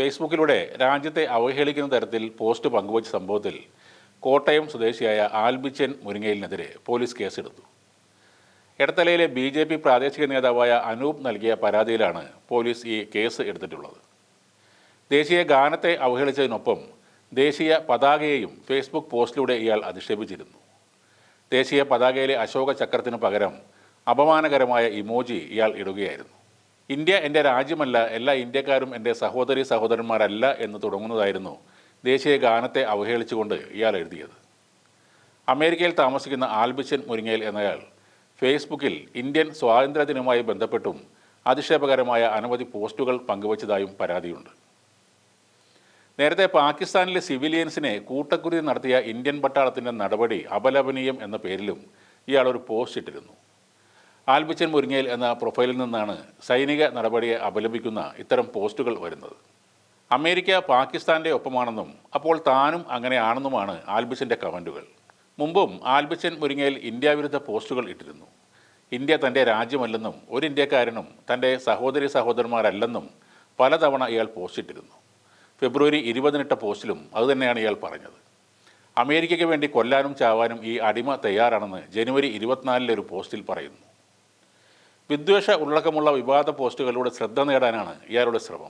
ഫേസ്ബുക്കിലൂടെ രാജ്യത്തെ അവഹേളിക്കുന്ന തരത്തിൽ പോസ്റ്റ് പങ്കുവച്ച സംഭവത്തിൽ കോട്ടയം സ്വദേശിയായ ആൽബിച്ചൻ മുരിങ്ങയിലിനെതിരെ പോലീസ് കേസെടുത്തു. എടത്തലയിലെ ബി ജെ പി പ്രാദേശിക നേതാവായ അനൂപ് നൽകിയ പരാതിയിലാണ് പോലീസ് ഈ കേസ് എടുത്തിട്ടുള്ളത്. ദേശീയ ഗാനത്തെ അവഹേളിച്ചതിനൊപ്പം ദേശീയ പതാകയെയും ഫേസ്ബുക്ക് പോസ്റ്റിലൂടെ ഇയാൾ അധിക്ഷേപിച്ചിരുന്നു. ദേശീയ പതാകയിലെ അശോക ചക്രത്തിന് പകരം അപമാനകരമായ ഇമോജി ഇയാൾ ഇടുകയായിരുന്നു. ഇന്ത്യ എന്റെ രാജ്യമല്ല എല്ലാ ഇന്ത്യക്കാരും എന്റെ സഹോദരി സഹോദരന്മാരല്ല എന്ന് തുടങ്ങുന്നതായിരുന്നു ദേശീയ ഗാനത്തെ അവഹേളിച്ചുകൊണ്ട് ഇയാൾ എഴുതിയത്. അമേരിക്കയിൽ താമസിക്കുന്ന ആൽബിച്ചൻ മുരിങ്ങയിൽ എന്നയാൾ ഫേസ്ബുക്കിൽ ഇന്ത്യൻ സ്വാതന്ത്ര്യദിനവുമായി ബന്ധപ്പെട്ടും അധിക്ഷേപകരമായ അനവധി പോസ്റ്റുകൾ പങ്കുവച്ചതായും പരാതിയുണ്ട്. നേരത്തെ പാകിസ്ഥാനിലെ സിവിലിയൻസിനെ കൂട്ടക്കുരുതി നടത്തിയ ഇന്ത്യൻ പട്ടാളത്തിന്റെ നടപടി അപലപനീയം എന്ന പേരിലും ഇയാൾ ഒരു പോസ്റ്റ് ഇട്ടിരുന്നു. ആൽബിച്ചൻ മുരിങ്ങയിൽ എന്ന പ്രൊഫൈലിൽ നിന്നാണ് സൈനിക നടപടിയെ അപലപിക്കുന്ന ഇത്തരം പോസ്റ്റുകൾ വരുന്നത്. അമേരിക്ക പാകിസ്ഥാന്റെ ഒപ്പമാണെന്നും അപ്പോൾ താനും അങ്ങനെയാണെന്നുമാണ് ആൽബിച്ചന്റെ കമന്റുകൾ മുമ്പും ആൽബിച്ചൻ മുരിങ്ങയിൽ ഇന്ത്യ വിരുദ്ധ പോസ്റ്റുകൾ ഇട്ടിരുന്നു. ഇന്ത്യ തന്റെ രാജ്യമല്ലെന്നും ഒരു ഇന്ത്യക്കാരനും തന്റെ സഹോദരി സഹോദരന്മാരല്ലെന്നും പലതവണ ഇയാൾ പോസ്റ്റ് ഇട്ടിരുന്നു. ഫെബ്രുവരി ഇരുപതിനിട്ട പോസ്റ്റിലും അതുതന്നെയാണ് ഇയാൾ പറഞ്ഞത്. അമേരിക്കയ്ക്ക് വേണ്ടി കൊല്ലാനും ചാവാനും ഈ അടിമ തയ്യാറാണെന്ന് ജനുവരി ഇരുപത്തിനാലിലെ ഒരു പോസ്റ്റിൽ പറയുന്നു. വിദ്വേഷ ഉള്ളടക്കമുള്ള വിവാദ പോസ്റ്റുകളിലൂടെ ശ്രദ്ധ നേടാനാണ് ഇയാളുടെ ശ്രമം.